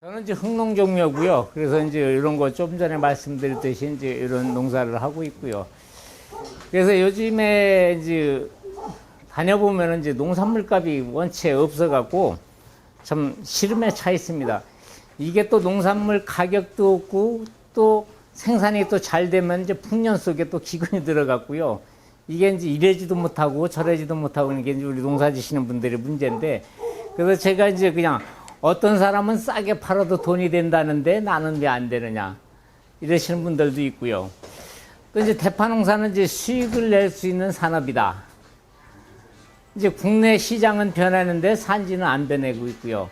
저는 이제 흥농종묘고요. 그래서 이제 이런 거 좀 전에 말씀드렸듯이 이제 이런 농사를 하고 있고요. 그래서 요즘에 이제 다녀보면 이제 농산물 값이 원체 없어갖고 참 시름에 차 있습니다. 이게 또 농산물 가격도 없고 또 생산이 또 잘 되면 이제 풍년 속에 또 기근이 들어갔고요. 이게 이제 이래지도 못하고 저래지도 못하고 이게 이제 우리 농사 지시는 분들의 문제인데 그래서 제가 이제 그냥 어떤 사람은 싸게 팔아도 돈이 된다는데 나는 왜 안 되느냐 이러시는 분들도 있고요. 또 이제 대파 농사는 이제 수익을 낼 수 있는 산업이다. 이제 국내 시장은 변하는데 산지는 안 변하고 있고요.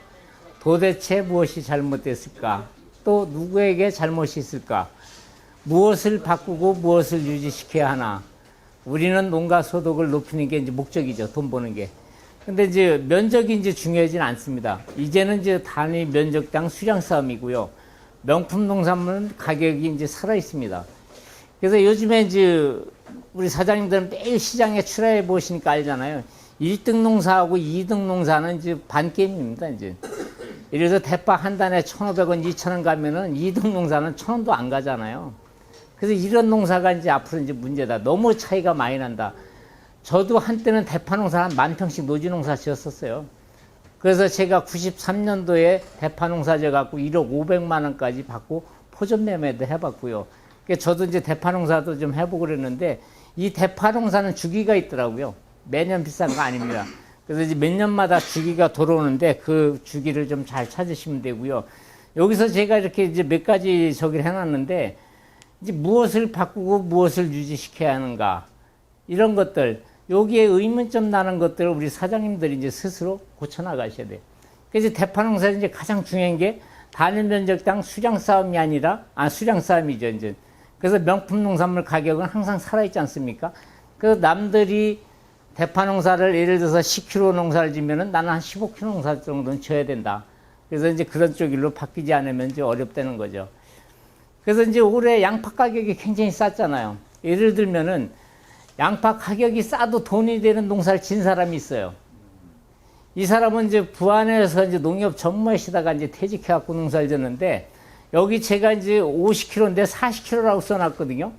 도대체 무엇이 잘못됐을까? 또 누구에게 잘못이 있을까? 무엇을 바꾸고 무엇을 유지시켜야 하나? 우리는 농가 소득을 높이는 게 이제 목적이죠. 돈 버는 게. 근데 이제 면적이 이제 중요하진 않습니다. 이제는 이제 단위 면적당 수량 싸움이고요. 명품 농산물은 가격이 이제 살아 있습니다. 그래서 요즘에 이제 우리 사장님들은 매일 시장에 출하해 보시니까 알잖아요. 1등 농사하고 2등 농사는 이제 반 게임입니다, 이제. 이래서 대파 한 단에 1,500원, 2,000원 가면은 2등 농사는 1,000원도 안 가잖아요. 그래서 이런 농사가 이제 앞으로 이제 문제다. 너무 차이가 많이 난다. 저도 한때는 대파 농사 한 만 평씩 노지 농사 지었었어요. 그래서 제가 93년도에 대파 농사 지어갖고 1억 500만 원까지 받고 포전 매매도 해봤고요. 그러니까 저도 이제 대파 농사도 좀 해보고 그랬는데 이 대파 농사는 주기가 있더라고요. 매년 비싼 거 아닙니다. 그래서 이제 몇 년마다 주기가 돌아오는데 그 주기를 좀 잘 찾으시면 되고요. 여기서 제가 이렇게 이제 몇 가지 저기를 해놨는데 이제 무엇을 바꾸고 무엇을 유지시켜야 하는가 이런 것들 여기에 의문점 나는 것들을 우리 사장님들이 이제 스스로 고쳐 나가셔야 돼요. 그래서 대파 농사 이제 가장 중요한 게 단일 면적당 수량 싸움이 아니라 아 수량 싸움이죠 이제. 그래서 명품 농산물 가격은 항상 살아 있지 않습니까? 그래서 남들이 대파 농사를 예를 들어서 10kg 농사를 지면은 나는 한 15kg 농사 정도는 져야 된다. 그래서 이제 그런 쪽 일로 바뀌지 않으면 이제 어렵다는 거죠. 그래서 이제 올해 양파 가격이 굉장히 쌌잖아요. 예를 들면은 양파 가격이 싸도 돈이 되는 농사를 진 사람이 있어요. 이 사람은 이제 부안에서 이제 농협 전무하시다가 이제 퇴직해갖고 농사를 졌는데 여기 제가 이제 50kg인데 40kg라고 써놨거든요.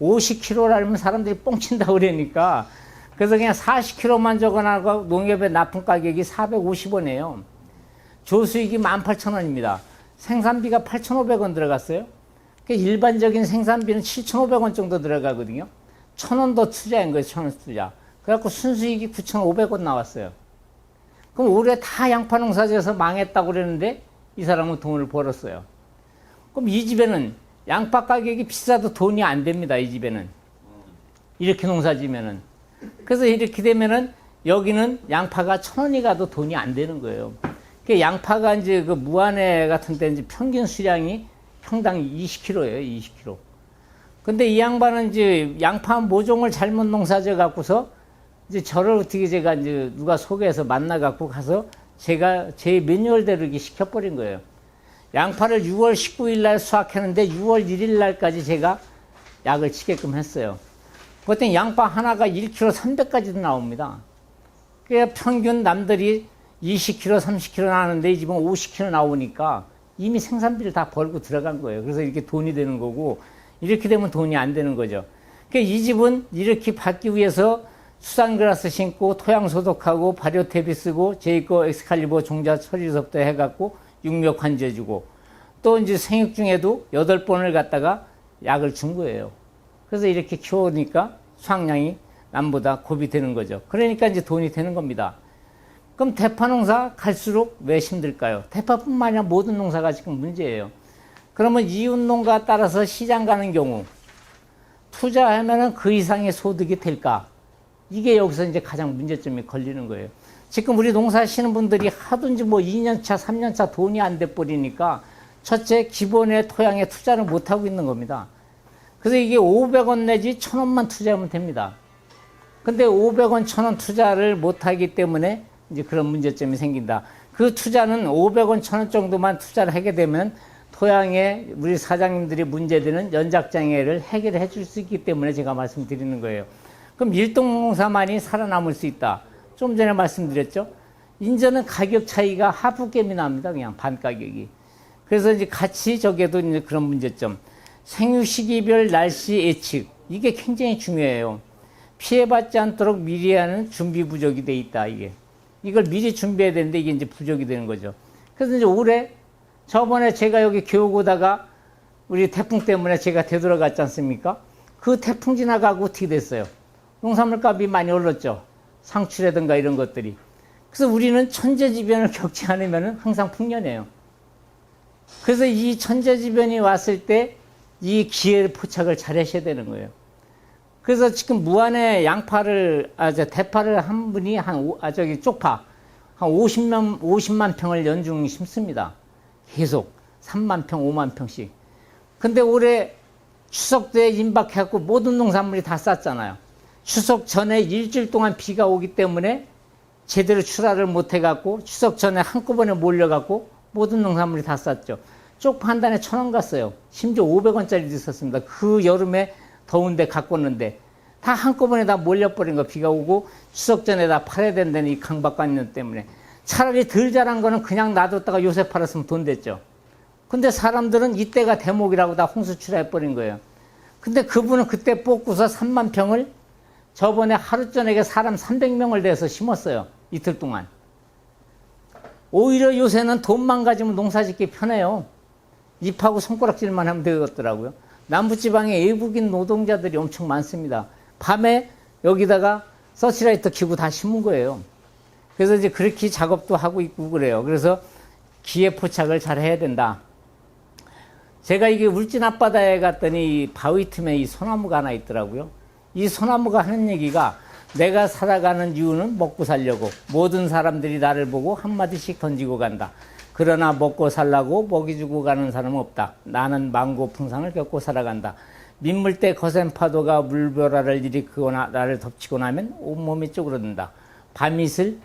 50kg라면 사람들이 뻥친다고 그러니까 그래서 그냥 40kg만 적어놔고 농협의 납품 가격이 450원이에요. 조수익이 18,000원입니다. 생산비가 8,500원 들어갔어요. 그러니까 일반적인 생산비는 7,500원 정도 들어가거든요. 1,000원 더 투자한 거예요, 1,000원 투자. 그래갖고 순수익이 9,500원 나왔어요. 그럼 올해 다 양파 농사 지어서 망했다고 그러는데 이 사람은 돈을 벌었어요. 그럼 이 집에는 양파 가격이 비싸도 돈이 안 됩니다, 이 집에는. 이렇게 농사 지면은. 그래서 이렇게 되면은 여기는 양파가 천 원이 가도 돈이 안 되는 거예요. 그 양파가 이제 그 무안에 같은 데 이제 평균 수량이 평당 20kg예요, 20kg. 근데 이 양반은 이제 양파 모종을 잘못 농사져 갖고서 이제 저를 어떻게 제가 이제 누가 소개해서 만나 갖고 가서 제가 제 매뉴얼대로 이렇게 시켜버린 거예요. 양파를 6월 19일 날 수확했는데 6월 1일 날까지 제가 약을 치게끔 했어요. 그때 양파 하나가 1kg 300까지도 나옵니다. 그 평균 남들이 20kg, 30kg 나오는데 이 집은 50kg 나오니까 이미 생산비를 다 벌고 들어간 거예요. 그래서 이렇게 돈이 되는 거고 이렇게 되면 돈이 안 되는 거죠. 그러니까 이 집은 이렇게 받기 위해서 수산그라스 신고 토양 소독하고 발효 퇴비 쓰고 제이코 엑스칼리버 종자 처리서부터 해갖고 육묘 관제 주고 또 이제 생육 중에도 여덟 번을 갖다가 약을 준 거예요. 그래서 이렇게 키우니까 수확량이 남보다 곱이 되는 거죠. 그러니까 이제 돈이 되는 겁니다. 그럼 대파 농사 갈수록 왜 힘들까요? 대파뿐만 아니라 모든 농사가 지금 문제예요. 그러면 농가 따라서 시장 가는 경우 투자하면은 그 이상의 소득이 될까? 이게 여기서 이제 가장 문제점이 걸리는 거예요. 지금 우리 농사 하시는 분들이 하든지 뭐 2년차, 3년차 돈이 안 돼 버리니까 첫째 기본의 토양에 투자를 못 하고 있는 겁니다. 그래서 이게 500원 내지 1000원만 투자하면 됩니다. 근데 500원, 1000원 투자를 못 하기 때문에 이제 그런 문제점이 생긴다. 그 투자는 500원, 1000원 정도만 투자를 하게 되면 토양에 우리 사장님들이 문제되는 연작장애를 해결해 줄 수 있기 때문에 제가 말씀드리는 거예요. 그럼 일동농사만이 살아남을 수 있다. 좀 전에 말씀드렸죠. 인제는 가격 차이가 하프겜이 납니다. 그냥 반 가격이. 그래서 이제 같이 저게도 이제 그런 문제점. 생육 시기별 날씨 예측. 이게 굉장히 중요해요. 피해받지 않도록 미리 하는 준비 부족이 돼 있다, 이게. 이걸 미리 준비해야 되는데 이게 이제 부족이 되는 거죠. 그래서 이제 올해 저번에 제가 여기 교육 오다가 우리 태풍 때문에 제가 되돌아갔지 않습니까? 그 태풍 지나가고 어떻게 됐어요? 농산물 값이 많이 올랐죠. 상추라든가 이런 것들이. 그래서 우리는 천재지변을 겪지 않으면 항상 풍년이에요. 그래서 이 천재지변이 왔을 때 이 기회 포착을 잘 하셔야 되는 거예요. 그래서 지금 무안에 양파를, 아, 저 대파를 한 분이 한, 오, 아, 저기 쪽파, 한 50만, 50만 평을 연중 심습니다. 계속. 3만 평, 5만 평씩. 근데 올해 추석 때 임박해갖고 모든 농산물이 다 쌌잖아요. 추석 전에 일주일 동안 비가 오기 때문에 제대로 출하를 못 해갖고 추석 전에 한꺼번에 몰려갖고 모든 농산물이 다 쌌죠. 쪽파 한 단에 천 원 갔어요. 심지어 500원짜리도 있었습니다. 그 여름에 더운데 갖고 왔는데 다 한꺼번에 다 몰려버린 거 비가 오고 추석 전에 다 팔아야 된다는 이 강박관념 때문에 차라리 덜 자란 거는 그냥 놔뒀다가 요새 팔았으면 돈 됐죠. 근데 사람들은 이때가 대목이라고 다 홍수출해 버린 거예요. 근데 그분은 그때 뽑고서 3만 평을 저번에 하루 저녁에 사람 300명을 대서 심었어요. 이틀 동안. 오히려 요새는 돈만 가지면 농사 짓기 편해요. 입하고 손가락질만 하면 되겠더라고요. 남부지방에 외국인 노동자들이 엄청 많습니다. 밤에 여기다가 서치라이터 키고 다 심은 거예요. 그래서 이제 그렇게 작업도 하고 있고 그래요. 그래서 기회 포착을 잘 해야 된다. 제가 이게 울진 앞바다에 갔더니 바위 틈에 이 소나무가 하나 있더라고요. 이 소나무가 하는 얘기가 내가 살아가는 이유는 먹고 살려고 모든 사람들이 나를 보고 한마디씩 던지고 간다. 그러나 먹고 살라고 먹이 주고 가는 사람은 없다. 나는 망고 풍상을 겪고 살아간다. 민물대 거센 파도가 물벼라를 일으키거나 나를 덮치고 나면 온몸이 쪼그러든다. 밤이슬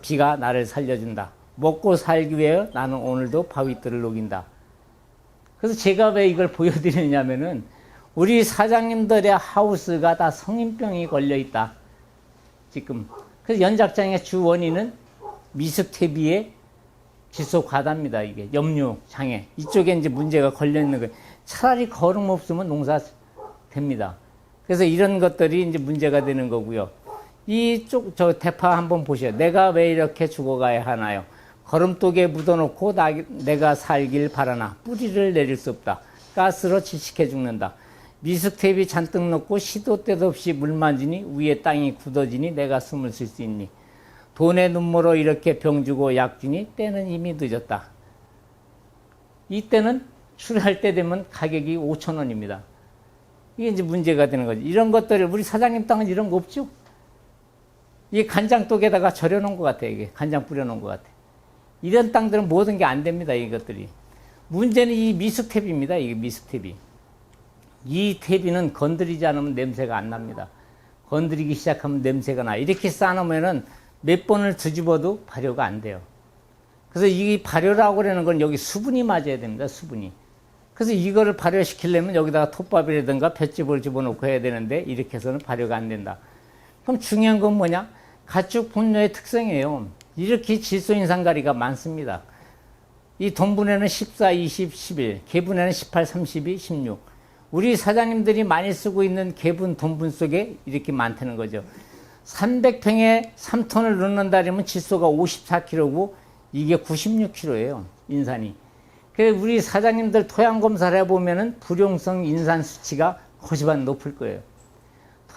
비가 나를 살려준다. 먹고 살기 위해 나는 오늘도 바위들을 녹인다. 그래서 제가 왜 이걸 보여드리냐면은 우리 사장님들의 하우스가 다 성인병이 걸려 있다. 지금. 그래서 연작장의 주 원인은 미스테비의 지속 과다입니다. 이게 염류 장애 이쪽에 이제 문제가 걸려 있는 거예요. 차라리 거름 없으면 농사 됩니다. 그래서 이런 것들이 이제 문제가 되는 거고요. 이쪽 저 대파 한번 보세요. 내가 왜 이렇게 죽어가야 하나요? 걸음독에 묻어놓고 나, 내가 살길 바라나 뿌리를 내릴 수 없다. 가스로 질식해 죽는다. 미스테이프 잔뜩 넣고 시도 때도 없이 물 만지니 위에 땅이 굳어지니 내가 숨을 쉴 수 있니? 돈의 눈물로 이렇게 병주고 약주니 때는 이미 늦었다. 이때는 출할 때 되면 가격이 5천 원입니다. 이게 이제 문제가 되는 거죠. 이런 것들을 우리 사장님 땅은 이런 거 없죠? 이게 간장독에다가 절여놓은 것 같아요. 이게 간장 뿌려놓은 것 같아요. 이런 땅들은 모든 게 안 됩니다. 이것들이. 문제는 이 미스텝입니다. 이게 미스텝이. 이 탭이는 건드리지 않으면 냄새가 안 납니다. 건드리기 시작하면 냄새가 나. 이렇게 쌓아놓으면은 몇 번을 뒤집어도 발효가 안 돼요. 그래서 이 발효라고 그러는 건 여기 수분이 맞아야 됩니다. 수분이. 그래서 이거를 발효시키려면 여기다가 톱밥이라든가 볏짚을 집어넣고 해야 되는데 이렇게 해서는 발효가 안 된다. 그럼 중요한 건 뭐냐? 가축 분뇨의 특성이에요. 이렇게 질소 인상가리가 많습니다. 이 돈분해는 14, 20, 11, 개분해는 18, 32, 16. 우리 사장님들이 많이 쓰고 있는 개분 돈분 속에 이렇게 많다는 거죠. 300평에 3톤을 넣는다 그러면 질소가 54kg고 이게 96kg예요. 인산이. 그래서 우리 사장님들 토양 검사를 해보면은 불용성 인산 수치가 거시반 높을 거예요.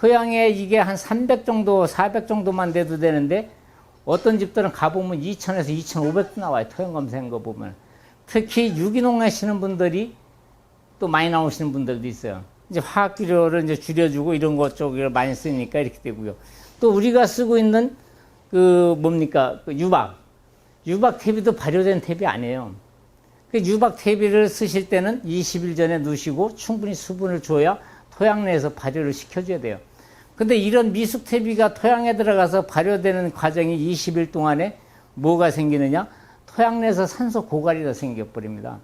토양에 이게 한 300 정도, 400 정도만 돼도 되는데 어떤 집들은 가보면 2,000에서 2,500도 나와요. 토양 검사한 거 보면. 특히 유기농 하시는 분들이 또 많이 나오시는 분들도 있어요. 이제 화학 비료를 이제 줄여주고 이런 것 쪽을 많이 쓰니까 이렇게 되고요. 또 우리가 쓰고 있는 그 뭡니까 그 유박 유박 퇴비도 발효된 퇴비 아니에요. 그 유박 퇴비를 쓰실 때는 20일 전에 넣으시고 충분히 수분을 줘야 토양 내에서 발효를 시켜줘야 돼요. 근데 이런 미숙 퇴비가 토양에 들어가서 발효되는 과정이 20일 동안에 뭐가 생기느냐? 토양 내에서 산소 고갈이 생겨버립니다.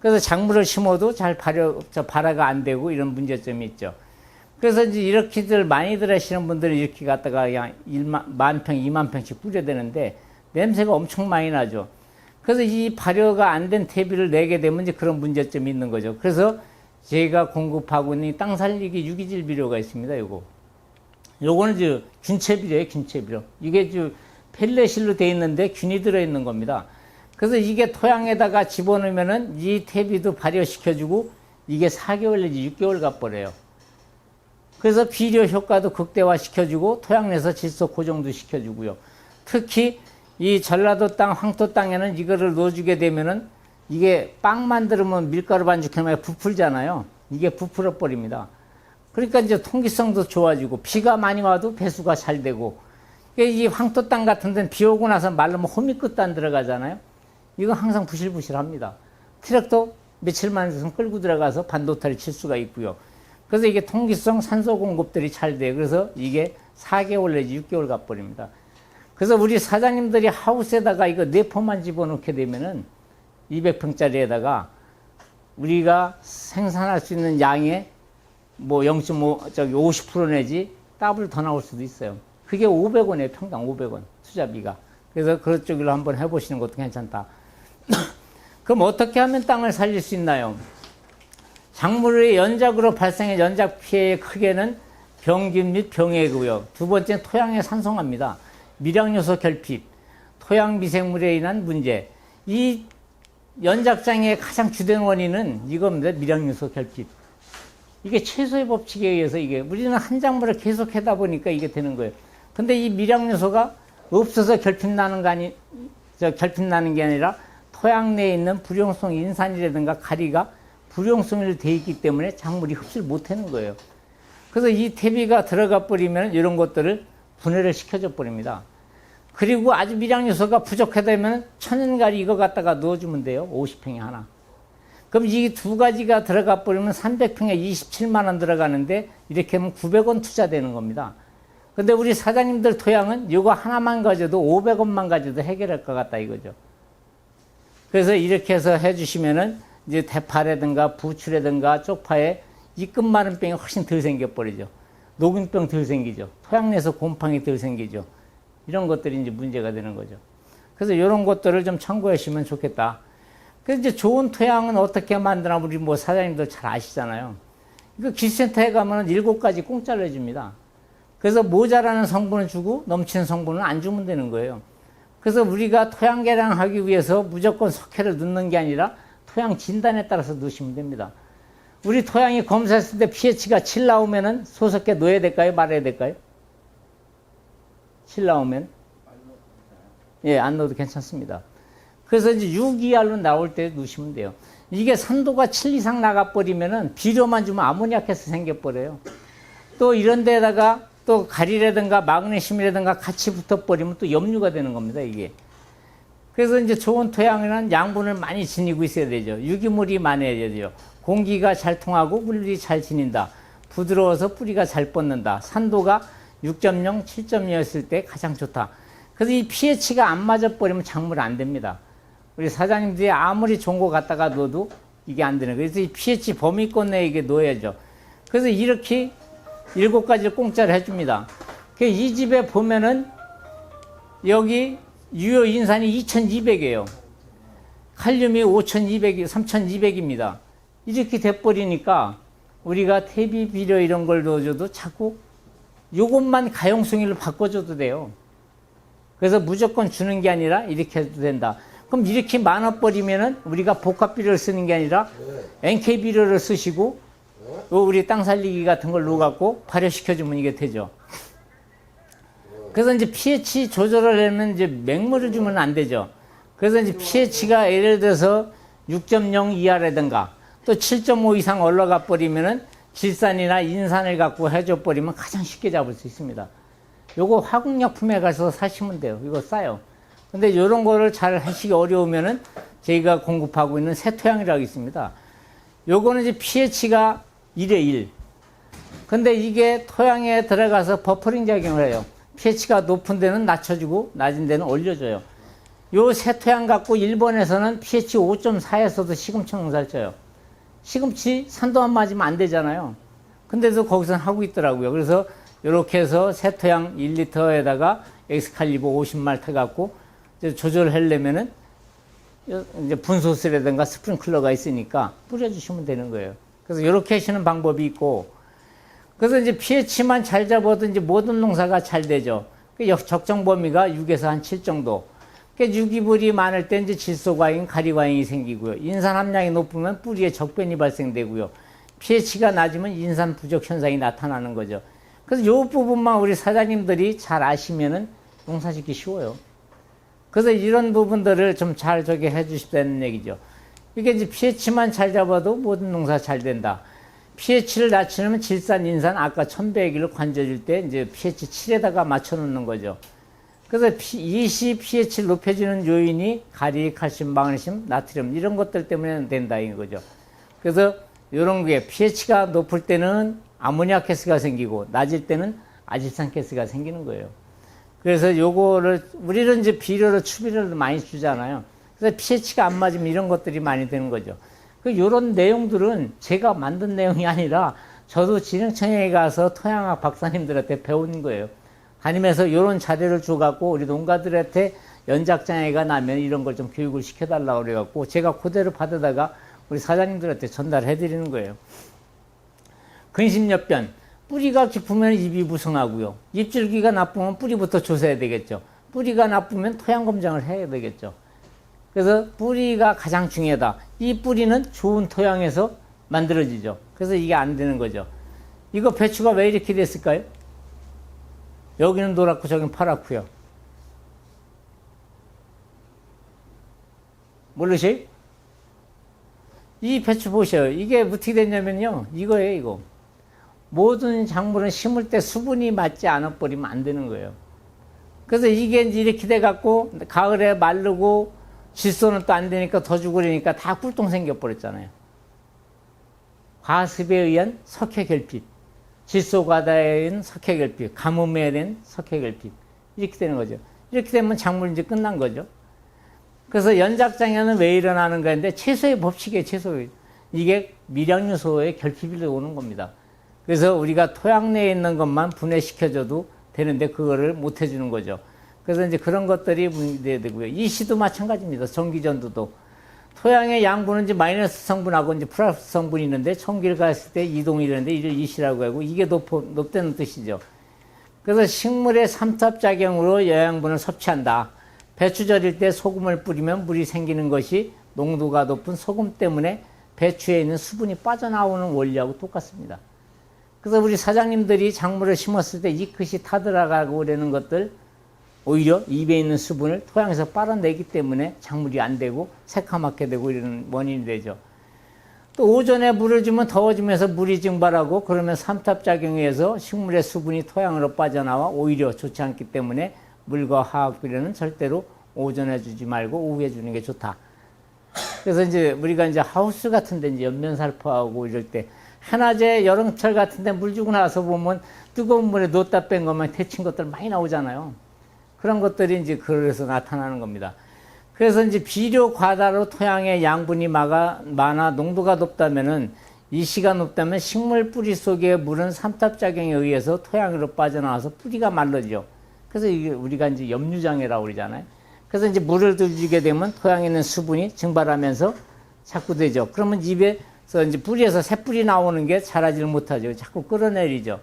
그래서 작물을 심어도 잘 발효, 발화가 안 되고 이런 문제점이 있죠. 그래서 이제 이렇게들 많이들 하시는 분들은 이렇게 갖다가 그냥 1만, 만 평, 2만 평씩 뿌려대는데 냄새가 엄청 많이 나죠. 그래서 이 발효가 안 된 퇴비를 내게 되면 이제 그런 문제점이 있는 거죠. 그래서 제가 공급하고 있는 이땅 살리기 유기질 비료가 있습니다. 요거. 요거는 이제 균체 비료예요, 균체 비료. 이게 저 펠레실로 돼 있는데 균이 들어 있는 겁니다. 그래서 이게 토양에다가 집어넣으면은 이 퇴비도 발효시켜주고 이게 4개월 내지 6개월 가버려요. 그래서 비료 효과도 극대화 시켜주고 토양 내에서 질소 고정도 시켜주고요. 특히 이 전라도 땅, 황토 땅에는 이거를 넣어주게 되면은 이게 빵 만들면 밀가루 반죽하면 부풀잖아요. 이게 부풀어 버립니다. 그러니까 이제 통기성도 좋아지고 비가 많이 와도 배수가 잘 되고 이 황토 땅 같은 데는 비 오고 나서 말르면 홈이 끝도 안 들어가잖아요. 이거 항상 부실부실합니다. 트랙도 며칠만 있으면 끌고 들어가서 반도타를 칠 수가 있고요. 그래서 이게 통기성 산소 공급들이 잘 돼요. 그래서 이게 4개월 내지 6개월 가버립니다. 그래서 우리 사장님들이 하우스에다가 이거 네 포만 집어넣게 되면은 200평짜리에다가 우리가 생산할 수 있는 양의 뭐 0.5 저기 50% 내지 더블 더 나올 수도 있어요. 그게 500원이에요. 평당 500원 투자비가. 그래서 그런 쪽으로 한번 해보시는 것도 괜찮다. 그럼 어떻게 하면 땅을 살릴 수 있나요? 작물의 연작으로 발생한 연작 피해의 크게는 병균 및 병해고요. 두 번째 토양의 산성화입니다. 미량 요소 결핍, 토양 미생물에 인한 문제. 이 연작장의 가장 주된 원인은 이겁니다. 미량 요소 결핍. 이게 최소의 법칙에 의해서 이게 우리는 한 작물을 계속 하다 보니까 이게 되는 거예요. 근데 이 미량 요소가 없어서 결핍 나는 거 아니, 저 결핍 나는 게 아니라 토양 내에 있는 불용성 인산이라든가 가리가 불용성으로 돼 있기 때문에 작물이 흡수를 못 하는 거예요. 그래서 이 퇴비가 들어가 버리면 이런 것들을 분해를 시켜줘 버립니다. 그리고 아주 미량 요소가 부족하다 면 천연가리 이거 갖다가 넣어주면 돼요. 50평에 하나. 그럼 이 두 가지가 들어가 버리면 300평에 27만 원 들어가는데 이렇게 하면 900원 투자되는 겁니다. 근데 우리 사장님들 토양은 이거 하나만 가져도 500원만 가져도 해결할 것 같다 이거죠. 그래서 이렇게 해서 해주시면은 이제 대파라든가 부추라든가 쪽파에 이끝 마른 병이 훨씬 덜 생겨버리죠. 녹균병 덜 생기죠. 토양 내에서 곰팡이 덜 생기죠. 이런 것들이 이제 문제가 되는 거죠. 그래서 이런 것들을 좀 참고하시면 좋겠다. 그래서 이제 좋은 토양은 어떻게 만드나 우리 뭐 사장님들 잘 아시잖아요. 이거 기센터에 가면은 일곱 가지 공짜로 해줍니다. 그래서 모자라는 성분을 주고 넘치는 성분은 안 주면 되는 거예요. 그래서 우리가 토양 개량하기 위해서 무조건 석회를 넣는 게 아니라 토양 진단에 따라서 넣으시면 됩니다. 우리 토양이 검사했을 때 pH가 7 나오면은 소석회 넣어야 될까요? 말아야 될까요? 7 나오면? 예, 안 넣어도 괜찮습니다. 그래서 이제 6 이하로 나올 때 넣으시면 돼요. 이게 산도가 7 이상 나가버리면은 비료만 주면 아모니아가스 생겨버려요. 또 이런 데다가 또 가리라든가 마그네슘이라든가 같이 붙어버리면 또 염류가 되는 겁니다, 이게. 그래서 이제 좋은 토양에는 양분을 많이 지니고 있어야 되죠. 유기물이 많아야 되죠. 공기가 잘 통하고 물이 잘 지닌다. 부드러워서 뿌리가 잘 뻗는다. 산도가 6.0, 7.0였을 때 가장 좋다. 그래서 이 pH가 안 맞아 버리면 작물 안 됩니다. 우리 사장님들이 아무리 좋은 거 갖다가 넣어도 이게 안 되는 거예요. 그래서 이 pH 범위권 내에 이게 넣어야죠. 그래서 이렇게 일곱 가지를 공짜로 해줍니다. 그이 집에 보면은 여기 유효 인산이 2200이에요. 칼륨이 5200, 3200입니다. 이렇게 돼버리니까 우리가 퇴비 비료 이런 걸 넣어줘도 자꾸 요것만 가용성일로 바꿔줘도 돼요. 그래서 무조건 주는 게 아니라 이렇게 해도 된다. 그럼 이렇게 많아버리면은 우리가 복합 비료를 쓰는 게 아니라 NK 비료를 쓰시고 요 우리 땅 살리기 같은 걸 넣어갖고 발효시켜주면 이게 되죠. 그래서 이제 pH 조절을 하면 이제 맹물을 주면 안 되죠. 그래서 이제 pH가 예를 들어서 6.0 이하라든가 또 7.5 이상 올라가 버리면은 질산이나 인산을 갖고 해줘 버리면 가장 쉽게 잡을 수 있습니다. 요거 화학약품에 가서 사시면 돼요. 이거 싸요. 근데 이런 거를 잘 하시기 어려우면은 저희가 공급하고 있는 새토양이라고 있습니다. 요거는 이제 pH가 1에 1. 근데 이게 토양에 들어가서 버퍼링 작용을 해요. pH가 높은 데는 낮춰주고 낮은 데는 올려줘요. 요 새토양 갖고 일본에서는 pH 5.4에서도 시금치 농사를 쳐요. 시금치 산도만 맞으면 안 되잖아요. 근데도 거기서 하고 있더라고요. 그래서 이렇게 해서 새토양 1리터에다가 엑스칼리버 50말 타갖고 조절하려면은 이제 분소스라든가 스프링클러가 있으니까 뿌려주시면 되는 거예요. 그래서 이렇게 하시는 방법이 있고, 그래서 이제 pH만 잘 잡아도 이제 모든 농사가 잘 되죠. 그 역- 적정 범위가 6에서 한 7 정도. 그 유기물이 많을 때 이제 질소과잉, 가리과잉이 생기고요. 인산 함량이 높으면 뿌리에 적변이 발생되고요. pH가 낮으면 인산 부족 현상이 나타나는 거죠. 그래서 이 부분만 우리 사장님들이 잘 아시면은 농사짓기 쉬워요. 그래서 이런 부분들을 좀 잘 저기 해 주십다는 얘기죠. 이게 이제 pH만 잘 잡아도 모든 농사 잘 된다. pH를 낮추면 질산, 인산, 아까 천배기를 관져줄 때 이제 pH 7에다가 맞춰 놓는 거죠. 그래서 P, 20 pH를 높여주는 요인이 가리, 칼슘, 마그네슘, 나트륨 이런 것들 때문에 된다 이 거죠. 그래서 이런 게 pH가 높을 때는 아모니아 가스가 생기고 낮을 때는 아질산 가스가 생기는 거예요. 그래서 요거를 우리는 이제 비료를 추비료를 많이 주잖아요. 그래서 pH가 안 맞으면 이런 것들이 많이 되는 거죠. 그 요런 내용들은 제가 만든 내용이 아니라 저도 진흥청에 가서 토양학 박사님들한테 배운 거예요. 다니면서 요런 자료를 줘갖고 우리 농가들한테 연작장애가 나면 이런 걸 좀 교육을 시켜달라고 그래갖고 제가 그대로 받아다가 우리 사장님들한테 전달해 드리는 거예요. 근심엽변. 뿌리가 깊으면 잎이 무성하고요. 잎줄기가 나쁘면 뿌리부터 조사해야 되겠죠. 뿌리가 나쁘면 토양 검정을 해야 되겠죠. 그래서 뿌리가 가장 중요하다. 이 뿌리는 좋은 토양에서 만들어지죠. 그래서 이게 안 되는 거죠. 이거 배추가 왜 이렇게 됐을까요? 여기는 노랗고 저기는 파랗고요. 모르세요? 이 배추 보셔요. 이게 어떻게 됐냐면요. 이거예요, 이거. 모든 작물은 심을 때 수분이 맞지 않아 버리면 안 되는 거예요. 그래서 이게 이제 이렇게 돼갖고 가을에 마르고 질소는 또 안 되니까 더 그러니까 다 꿀똥 생겨버렸잖아요. 과습에 의한 석회 결핍, 질소 과다에 의한 석회 결핍, 가뭄에 대한 석회 결핍 이렇게 되는 거죠. 이렇게 되면 작물 이제 끝난 거죠. 그래서 연작장애는 왜 일어나는 가인데 채소의 법칙이에요. 채소의 이게 미량요소의 결핍이 오는 겁니다. 그래서 우리가 토양 내에 있는 것만 분해시켜줘도 되는데 그거를 못 해주는 거죠. 그래서 이제 그런 것들이 문제되고요. 이시도 마찬가지입니다. 전기전도도. 토양의 양분은 이제 마이너스 성분하고 이제 플러스 성분이 있는데 총기를 갔을 때 이동이 되는데 이를 이시라고 하고 이게 높, 높다는 뜻이죠. 그래서 식물의 삼탑작용으로 영양분을 섭취한다. 배추 절일 때 소금을 뿌리면 물이 생기는 것이 농도가 높은 소금 때문에 배추에 있는 수분이 빠져나오는 원리하고 똑같습니다. 그래서 우리 사장님들이 작물을 심었을 때 이 끝이 타들어가고 그러는 것들 오히려 입에 있는 수분을 토양에서 빨아내기 때문에 작물이 안 되고 새카맣게 되고 이런 원인이 되죠. 또 오전에 물을 주면 더워지면서 물이 증발하고 그러면 삼탑작용에 의해서 식물의 수분이 토양으로 빠져나와 오히려 좋지 않기 때문에 물과 화학 비료는 절대로 오전에 주지 말고 오후에 주는 게 좋다. 그래서 이제 우리가 이제 하우스 같은 데 이제 연면살포하고 이럴 때 한낮에 여름철 같은 데 물 주고 나서 보면 뜨거운 물에 놓다 뺀 것만 데친 것들 많이 나오잖아요. 그런 것들이 이제 그래서 나타나는 겁니다. 그래서 이제 비료 과다로 토양의 양분이 마가, 많아 농도가 높다면은 이시가 높다면 식물 뿌리 속의 물은 삼탑작용에 의해서 토양으로 빠져나와서 뿌리가 말라지죠. 그래서 이게 우리가 이제 염류장애라고 그러잖아요. 그래서 이제 물을 들주게 되면 토양에 있는 수분이 증발하면서 자꾸 되죠. 그러면 입에 서 이제 뿌리에서 새뿌리 나오는 게 자라지를 못하죠. 자꾸 끌어내리죠.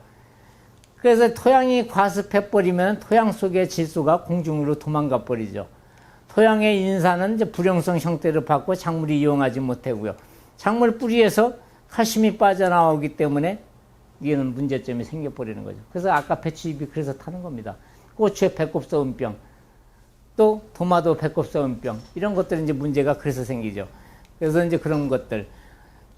그래서 토양이 과습해버리면 토양 속의 질소가 공중으로 도망가 버리죠. 토양의 인산은 이제 불용성 형태를 받고 작물이 이용하지 못하고요. 작물 뿌리에서 칼슘이 빠져나오기 때문에 이게는 문제점이 생겨버리는 거죠. 그래서 아까 배추잎이 그래서 타는 겁니다. 고추의 배꼽서운병, 또 도마도 배꼽서운병 이런 것들이 이제 문제가 그래서 생기죠. 그래서 이제 그런 것들.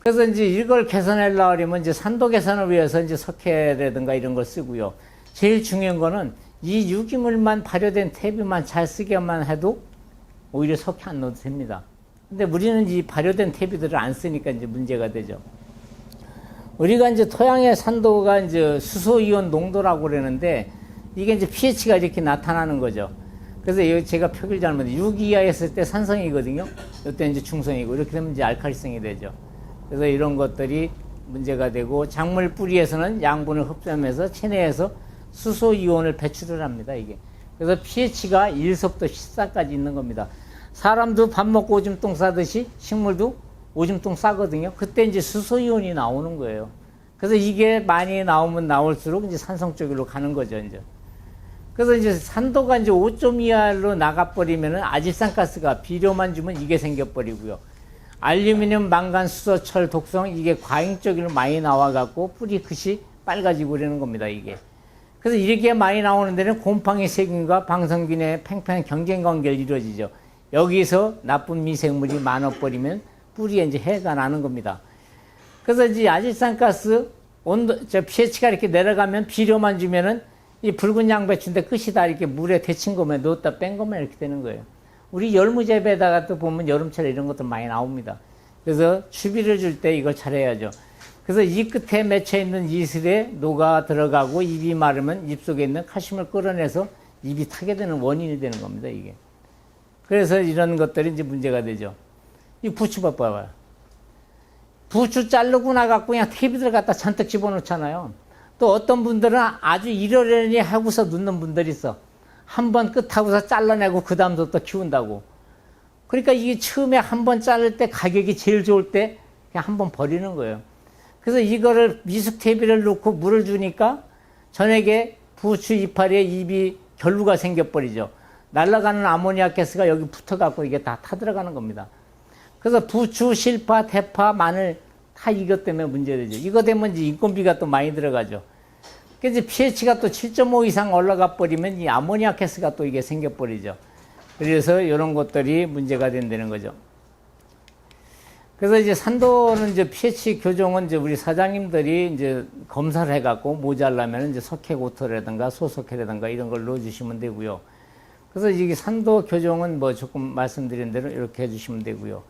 그래서 이제 이걸 개선하려고 하려면 이제 산도 개선을 위해서 이제 석회라든가 이런 걸 쓰고요. 제일 중요한 거는 이 유기물만 발효된 탭이만 잘 쓰게만 해도 오히려 석회 안 넣어도 됩니다. 근데 우리는 이 발효된 탭이들을 안 쓰니까 이제 문제가 되죠. 우리가 이제 토양의 산도가 이제 수소 이온 농도라고 그러는데 이게 이제 pH가 이렇게 나타나는 거죠. 그래서 여기 제가 표기를 잘못해 6 이하 했을 때 산성이거든요. 이때 이제 중성이고 이렇게 되면 이제 알칼리성이 되죠. 그래서 이런 것들이 문제가 되고 작물 뿌리에서는 양분을 흡수하면서 체내에서 수소 이온을 배출을 합니다. 이게. 그래서 pH가 1서부터 14까지 있는 겁니다. 사람도 밥 먹고 오줌 똥 싸듯이 식물도 오줌 똥 싸거든요. 그때 이제 수소 이온이 나오는 거예요. 그래서 이게 많이 나오면 나올수록 이제 산성 쪽으로 가는 거죠, 이제. 그래서 이제 산도가 이제 5점 이하로 나가버리면은 아질산가스가 비료만 주면 이게 생겨버리고요. 알루미늄, 망간, 수소, 철, 독성 이게 과잉적으로 많이 나와갖고 뿌리 끝이 빨가지고 그러는 겁니다, 이게. 그래서 이렇게 많이 나오는 데는 곰팡이 세균과 방성균의 팽팽한 경쟁 관계를 이루어지죠. 여기서 나쁜 미생물이 많아버리면 뿌리에 이제 해가 나는 겁니다. 그래서 이제 아질산가스 온도, 저 pH가 이렇게 내려가면 비료만 주면은 이 붉은 양배추인데 끝이 다 이렇게 물에 데친 거면 넣었다 뺀 거면 이렇게 되는 거예요. 우리 열무재배에다가 또 보면 여름철에 이런 것들 많이 나옵니다. 그래서 추비를 줄 때 이걸 잘해야죠. 그래서 이 끝에 맺혀 있는 이슬에 녹아 들어가고 입이 마르면 입 속에 있는 칼슘을 끌어내서 입이 타게 되는 원인이 되는 겁니다, 이게. 그래서 이런 것들이 이제 문제가 되죠. 이 부추밥 봐봐요. 부추 자르고 나갖고 그냥 TV들 갖다 잔뜩 집어넣잖아요. 또 어떤 분들은 아주 이러려니 하고서 넣는 분들이 있어. 한 번 끝하고서 잘라내고 그 다음부터 또 키운다고. 그러니까 이게 처음에 한 번 자를 때 가격이 제일 좋을 때 그냥 한 번 버리는 거예요. 그래서 이거를 미숙테이프를 넣고 물을 주니까 저녁에 부추 이파리에 입이 결루가 생겨버리죠. 날아가는 아모니아 가스가 여기 붙어갖고 이게 다 타들어가는 겁니다. 그래서 부추, 실파, 대파, 마늘 다 이것 때문에 문제되죠. 이거 되면 이제 인건비가 또 많이 들어가죠. 그래서 pH가 또 7.5 이상 올라가 버리면 이 아모니아 가스가 또 이게 생겨 버리죠. 그래서 이런 것들이 문제가 된다는 거죠. 그래서 이제 산도는 이제 pH 교정은 이제 우리 사장님들이 이제 검사를 해갖고 모자라면 이제 석회고토라든가 소석회라든가 이런 걸 넣어주시면 되고요. 그래서 이게 산도 교정은 뭐 조금 말씀드린 대로 이렇게 해주시면 되고요.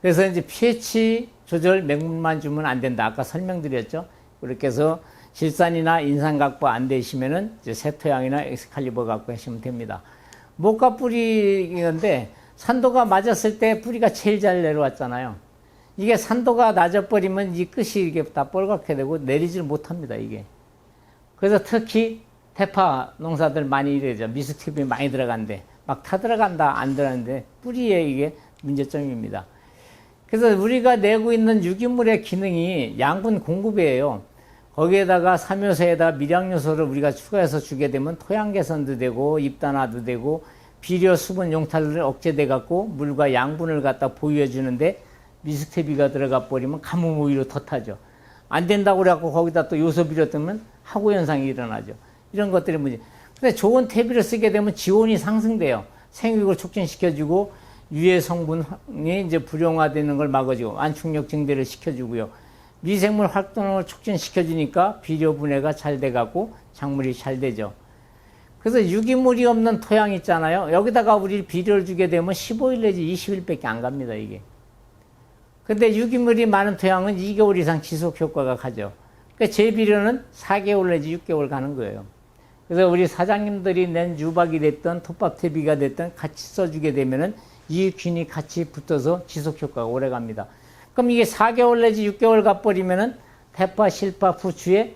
그래서 이제 pH 조절 맹물만 주면 안 된다. 아까 설명드렸죠. 그렇게 해서 질산이나 인산각부 안 되시면은 세토양이나 엑스칼리버 갖고 하시면 됩니다. 목과 뿌리인데 산도가 맞았을 때 뿌리가 제일 잘 내려왔잖아요. 이게 산도가 낮아버리면 이 끝이 이게 다 뻘겋게 되고 내리질 못합니다, 이게. 그래서 특히 대파 농사들 많이 이래죠. 미스팁이 많이 들어간대. 막 타들어간다, 안 들어가는데 뿌리에 이게 문제점입니다. 그래서 우리가 내고 있는 유기물의 기능이 양분 공급이에요. 거기에다가 삼요소에다 미량요소를 우리가 추가해서 주게 되면 토양 개선도 되고 입단화도 되고 비료 수분 용탈을 억제돼 갖고 물과 양분을 갖다 보유해 주는데 미스테비가 들어가 버리면 가뭄 오히려 더 타죠. 안 된다고 그래갖고 거기다 또 요소 비료 뜨면 하고 현상이 일어나죠. 이런 것들이 문제. 근데 좋은 퇴비를 쓰게 되면 지온이 상승돼요. 생육을 촉진시켜주고 유해 성분이 이제 불용화되는 걸 막아주고 안충력 증대를 시켜주고요. 미생물 활동을 촉진시켜 주니까 비료 분해가 잘 돼갖고 작물이 잘 되죠. 그래서 유기물이 없는 토양 있잖아요. 여기다가 우리 비료를 주게 되면 15일 내지 20일밖에 안 갑니다, 이게. 근데 유기물이 많은 토양은 2개월 이상 지속 효과가 가죠. 그러니까 제 비료는 4개월 내지 6개월 가는 거예요. 그래서 우리 사장님들이 낸 유박이 됐던 톱밥 퇴비가 됐던 같이 써주게 되면은 이 균이 같이 붙어서 지속 효과가 오래 갑니다. 그럼 이게 4개월 내지 6개월 가버리면은 대파, 실파, 부추에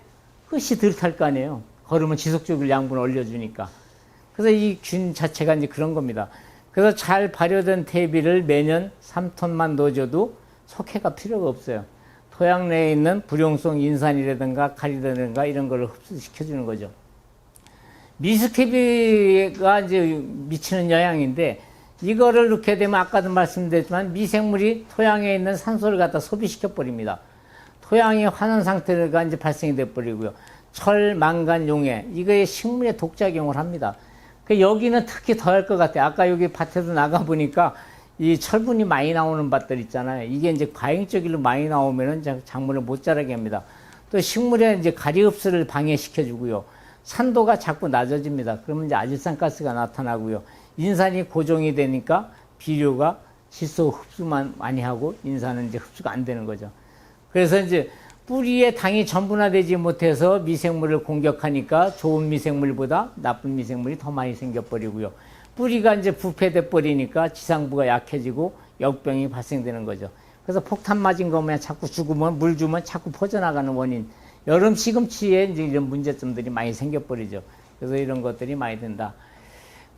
끝이 덜 탈 거 아니에요. 걸으면 지속적으로 양분을 올려주니까. 그래서 이 균 자체가 이제 그런 겁니다. 그래서 잘 발효된 퇴비를 매년 3톤만 넣어줘도 석회가 필요가 없어요. 토양 내에 있는 불용성 인산이라든가 칼이라든가 이런 걸 흡수시켜주는 거죠. 미스케비가 이제 미치는 영향인데 이거를 넣게 되면 아까도 말씀드렸지만 미생물이 토양에 있는 산소를 갖다 소비시켜 버립니다. 토양이 환원 상태가 이제 발생이 돼 버리고요. 철, 망간, 용해 이거에 식물에 독작용을 합니다. 그 여기는 특히 더할 것 같아요. 아까 여기 밭에도 나가 보니까 이 철분이 많이 나오는 밭들 있잖아요. 이게 이제 과잉적으로 많이 나오면은 작물을 못 자라게 합니다. 또 식물에 이제 가리 흡수를 방해시켜 주고요. 산도가 자꾸 낮아집니다. 그러면 이제 아질산가스가 나타나고요. 인산이 고정이 되니까 비료가 질소 흡수만 많이 하고 인산은 이제 흡수가 안 되는 거죠. 그래서 이제 뿌리에 당이 전분화되지 못해서 미생물을 공격하니까 좋은 미생물보다 나쁜 미생물이 더 많이 생겨버리고요. 뿌리가 이제 부패돼 버리니까 지상부가 약해지고 역병이 발생되는 거죠. 그래서 폭탄 맞은 거면 자꾸 죽으면 물 주면 자꾸 퍼져나가는 원인. 여름 시금치에 이제 이런 문제점들이 많이 생겨버리죠. 그래서 이런 것들이 많이 된다.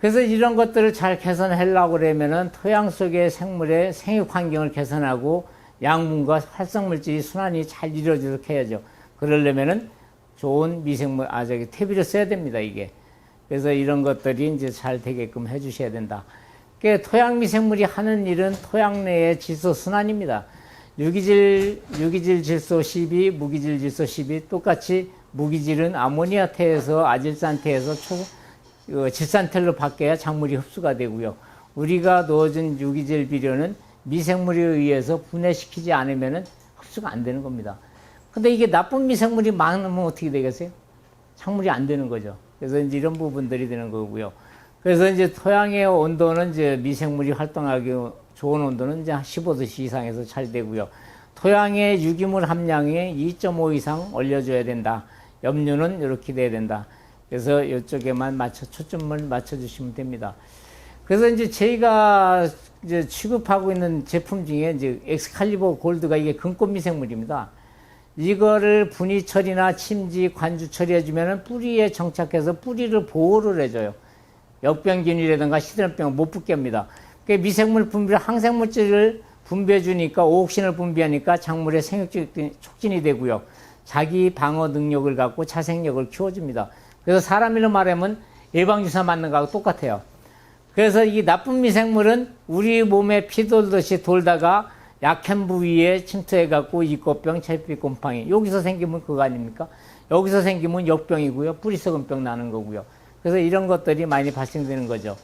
그래서 이런 것들을 잘 개선하려고 그러면은 토양 속의 생물의 생육 환경을 개선하고 양분과 활성물질이 순환이 잘 이루어지도록 해야죠. 그러려면은 좋은 미생물, 아, 저기, 퇴비를 써야 됩니다, 이게. 그래서 이런 것들이 이제 잘 되게끔 해 주셔야 된다. 그 토양 미생물이 하는 일은 토양 내의 질소 순환입니다. 유기질, 유기질 질소 12, 무기질 질소 12, 똑같이 무기질은 아모니아태에서 아질산태에서 초, 어, 질산텔로 바뀌어야 작물이 흡수가 되고요. 우리가 넣어준 유기질 비료는 미생물에 의해서 분해시키지 않으면 흡수가 안 되는 겁니다. 근데 이게 나쁜 미생물이 많으면 어떻게 되겠어요? 작물이 안 되는 거죠. 그래서 이제 이런 부분들이 되는 거고요. 그래서 이제 토양의 온도는 이제 미생물이 활동하기 좋은 온도는 이제 15도씨 이상에서 잘 되고요. 토양의 유기물 함량이 2.5 이상 올려줘야 된다. 염류는 이렇게 돼야 된다. 그래서 이쪽에만 맞춰 초점을 맞춰주시면 됩니다. 그래서 이제 저희가 이제 취급하고 있는 제품 중에 이제 엑스칼리버 골드가 이게 근꽃 미생물입니다. 이거를 분위 처리나 침지, 관주 처리해주면 뿌리에 정착해서 뿌리를 보호를 해줘요. 역병균이라든가 시드름병을 못 붙게 합니다. 그 미생물 분비, 항생물질을 분비해주니까 오옥신을 분비하니까 작물의 생육 촉진이 되고요. 자기 방어 능력을 갖고 자생력을 키워줍니다. 그래서 사람일로 말하면 예방주사 맞는 거하고 똑같아요. 그래서 이 나쁜 미생물은 우리 몸에 피 돌듯이 돌다가 약한 부위에 침투해갖고 이꽃병, 철빛 곰팡이 여기서 생기면 그거 아닙니까? 여기서 생기면 역병이고요. 뿌리 썩은 병 나는 거고요. 그래서 이런 것들이 많이 발생되는 거죠.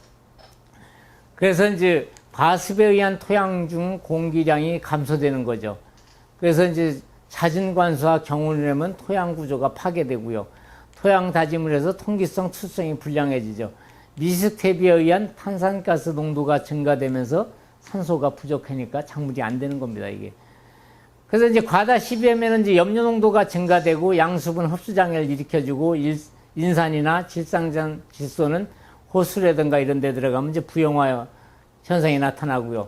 그래서 이제 과습에 의한 토양 중 공기량이 감소되는 거죠. 그래서 이제 잦은 관수와 경운을 내면 토양 구조가 파괴되고요. 토양 다짐을 해서 통기성, 투성이 불량해지죠. 미식 대비에 의한 탄산가스 농도가 증가되면서 산소가 부족하니까 작물이 안 되는 겁니다, 이게. 그래서 이제 과다 시비하면 이제 염료 농도가 증가되고 양수분 흡수 장애를 일으켜주고 일, 인산이나 질상장 질소는 호수라든가 이런 데 들어가면 이제 부영화 현상이 나타나고요.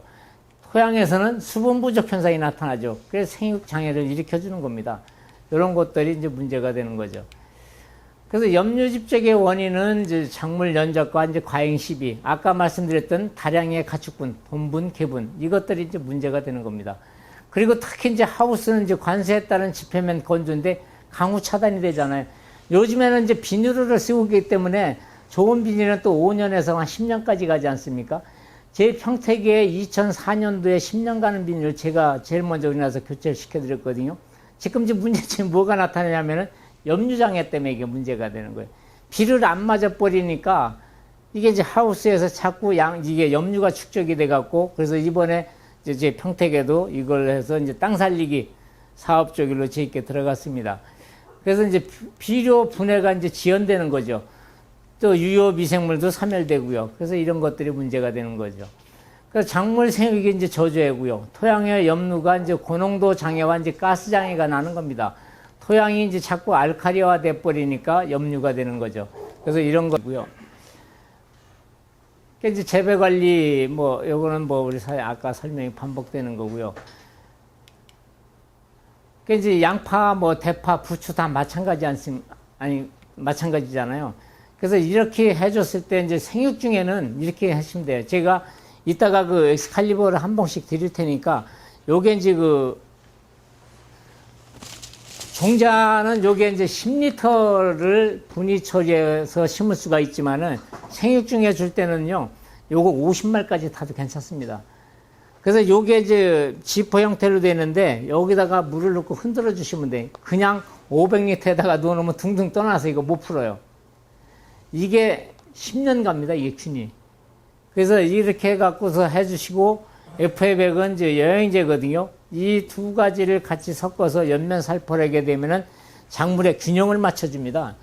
토양에서는 수분 부족 현상이 나타나죠. 그래서 생육 장애를 일으켜 주는 겁니다. 이런 것들이 이제 문제가 되는 거죠. 그래서 염류집적의 원인은 이제 작물 연적과 이제 과잉 시비, 아까 말씀드렸던 다량의 가축분, 본분, 개분 이것들이 이제 문제가 되는 겁니다. 그리고 특히 이제 하우스는 이제 관세에 따른 집회면 건조인데 강우 차단이 되잖아요. 요즘에는 이제 비닐을 쓰고 있기 때문에 좋은 비닐은 또 5년에서 한 10년까지 가지 않습니까? 제 평택에 2004년도에 10년 가는 비닐을 제가 제일 먼저 우리나라에서 교체를 시켜드렸거든요. 지금 이제 문제점이 뭐가 나타나냐면은 염류장애 때문에 이게 문제가 되는 거예요. 비를 안 맞아 버리니까 이게 이제 하우스에서 자꾸 양, 이게 염류가 축적이 돼 갖고 그래서 이번에 이제 평택에도 이걸 해서 이제 땅 살리기 사업 쪽으로 재있게 들어갔습니다. 그래서 이제 비료 분해가 이제 지연되는 거죠. 또 유효 미생물도 사멸되고요. 그래서 이런 것들이 문제가 되는 거죠. 그래서 작물 생육이 이제 저조해고요. 토양의 염류가 이제 고농도 장애와 이제 가스 장애가 나는 겁니다. 토양이 이제 자꾸 알카리화 돼 버리니까 염류가 되는 거죠. 그래서 이런 거고요. 이제 재배 관리 뭐 요거는 뭐 우리 사회 아까 설명이 반복되는 거고요. 그 이제 양파 뭐 대파 부추 다 마찬가지 않습니까? 아니 마찬가지잖아요. 그래서 이렇게 해줬을 때 이제 생육 중에는 이렇게 하시면 돼요. 제가 이따가 그 엑스칼리버를 한 번씩 드릴 테니까 요게 이제 그 종자는 요게 이제 10리터를 분위 처리해서 심을 수가 있지만은 생육 중에 줄 때는요, 요거 50말까지 타도 괜찮습니다. 그래서 요게 이제 지퍼 형태로 되는데 여기다가 물을 넣고 흔들어 주시면 돼. 그냥 500리터에다가 넣어놓으면 둥둥 떠나서 이거 못 풀어요. 이게 10년 갑니다, 이게 균이. 그래서 이렇게 해갖고서 해주시고, FA100은 이제 여행제거든요. 이 두 가지를 같이 섞어서 연면 살포를 하게 되면은 작물의 균형을 맞춰줍니다.